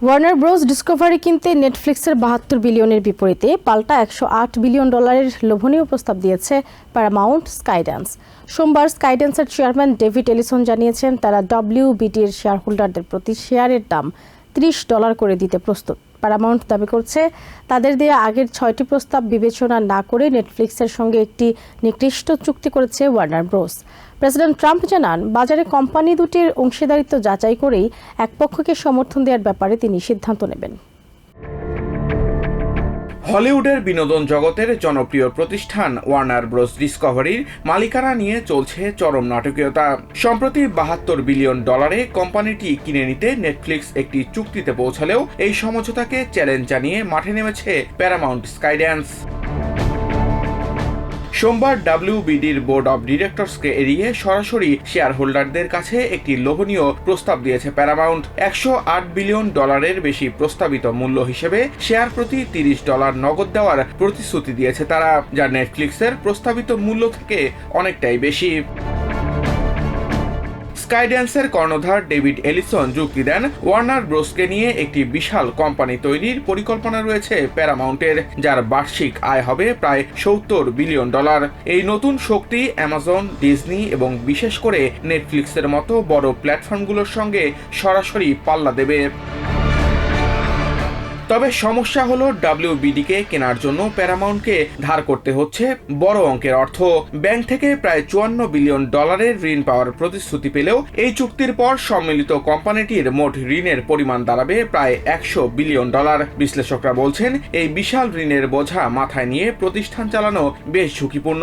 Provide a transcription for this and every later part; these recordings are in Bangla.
ওয়ার্নার ব্রোস ডিসকভারি কিনতে নেটফ্লিক্সের বাহাত্তর বিলিয়নের বিপরীতে পাল্টা একশো আট বিলিয়ন ডলারের লোভনীয় প্রস্তাব দিয়েছে প্যারামাউন্ট স্কাইড্যান্স সোমবার স্কাইড্যান্সের চেয়ারম্যান ডেভিড এলিসন জানিয়েছেন তারা ডব্লিউবিডির শেয়ার হোল্ডারদের প্রতি শেয়ারের দাম ত্রিশ ডলার করে দিতে প্রস্তুত। প্যারামাউন্ট দাবি করছে, তাদের দেয়া আগের ছয়টি প্রস্তাব বিবেচনা না করে নেটফ্লিক্সের সঙ্গে একটি নিকৃষ্ট চুক্তি করেছে ওয়ার্নার ব্রোস প্রেসিডেন্ট ট্রাম্প জানান, বাজারে কোম্পানি দুটির অংশীদারিত্ব যাচাই করেই এক পক্ষকে সমর্থন দেওয়ার ব্যাপারে তিনি সিদ্ধান্ত নেবেন। হলিউডের বিনোদন জগতের জনপ্রিয় প্রতিষ্ঠান ওয়ার্নার ব্রোস ডিসকভারির মালিকানা নিয়ে চলছে চরম নাটকীয়তা। সম্প্রতি বাহাত্তর বিলিয়ন ডলারে কোম্পানিটি কিনে নিতে নেটফ্লিক্স একটি চুক্তিতে পৌঁছালেও এই সমঝোতাকে চ্যালেঞ্জ জানিয়ে মাঠে নেমেছে প্যারামাউন্ট স্কাইড্যান্স সোমবার ডাব্লিউবিডির বোর্ড অব ডিরেক্টরসকে এড়িয়ে সরাসরি শেয়ার হোল্ডারদের কাছে একটি লোভনীয় প্রস্তাব দিয়েছে প্যারামাউন্ট। একশো আট বিলিয়ন ডলারের বেশি প্রস্তাবিত মূল্য হিসেবে শেয়ার প্রতি তিরিশ ডলার নগদ দেওয়ার প্রতিশ্রুতি দিয়েছে তারা, যা নেটফ্লিক্সের প্রস্তাবিত মূল্য থেকে অনেকটাই বেশি। স্কাইড্যান্সের কর্ণধার ডেভিড এলিসন যুক্তি দেন ওয়ার্নার ব্রোসকে নিয়ে একটি বিশাল কোম্পানি তৈরির পরিকল্পনা রয়েছে প্যারামাউন্টের যার বার্ষিক আয় হবে প্রায় সত্তর বিলিয়ন ডলার এই নতুন শক্তি অ্যামাজন ডিজনি এবং বিশেষ করে নেটফ্লিক্সের মতো বড় প্ল্যাটফর্মগুলোর সঙ্গে সরাসরি পাল্লা দেবে। তবে সমস্যা হলো ডাব্লিউবিডিকে কেনার জন্য প্যারামাউন্টকে ধার করতে হচ্ছে বড় অঙ্কের অর্থ। ব্যাংক থেকে প্রায় চুয়ান্ন বিলিয়ন ডলারের ঋণ পাওয়ার প্রতিশ্রুতি পেলেও এই চুক্তির পর সম্মিলিত কোম্পানিটির মোট ঋণের পরিমাণ দাঁড়াবে প্রায় একশো বিলিয়ন ডলার। বিশ্লেষকরা বলছেন, এই বিশাল ঋণের বোঝা মাথায় নিয়ে প্রতিষ্ঠান চালানো বেশ ঝুঁকিপূর্ণ।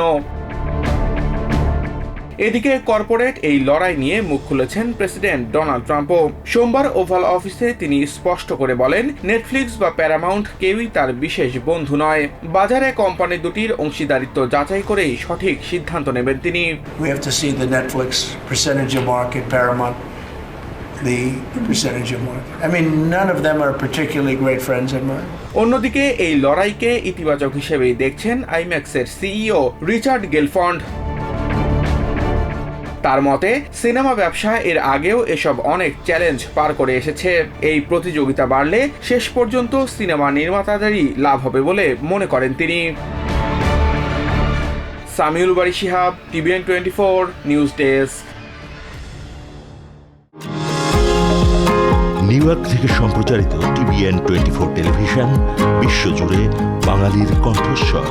এদিকে কর্পোরেট এই লড়াই নিয়ে মুখ খুলেছেন প্রেসিডেন্ট ডোনাল্ড ট্রাম্পও সোমবার ওভাল অফিসে তিনি স্পষ্ট করে বলেন নেটফ্লিক্স বা প্যারামাউন্ট কেউই তার বিশেষ বন্ধু নয় বাজারে কোম্পানি দুটির অংশীদারিত্ব যাচাই করেই সঠিক সিদ্ধান্ত নেবেন তিনি We have to see the Netflix percentage of market, Paramount, the percentage of market. I mean, none of them are particularly great friends of mine. অন্যদিকে এই লড়াইকে ইতিবাচক হিসেবেই দেখছেন আইম্যাক্সের সিইও রিচার্ড গেলফন্ড তার মতে, সিনেমা ব্যবসা এর আগেও এসব অনেক চ্যালেঞ্জ পার করে এসেছে। এই প্রতিযোগিতা বাড়লে শেষ পর্যন্ত সিনেমা নির্মাতাদেরই লাভ হবে বলে মনে করেন তিনি। সামিউল বাড়ি Sihab TVN twenty four, news desk. New York থেকে সম্প্রচারিত টিভিএন টোয়েন্টি ফোর টেলিভিশন, বিশ্বজুড়ে বাঙালির কণ্ঠস্বর।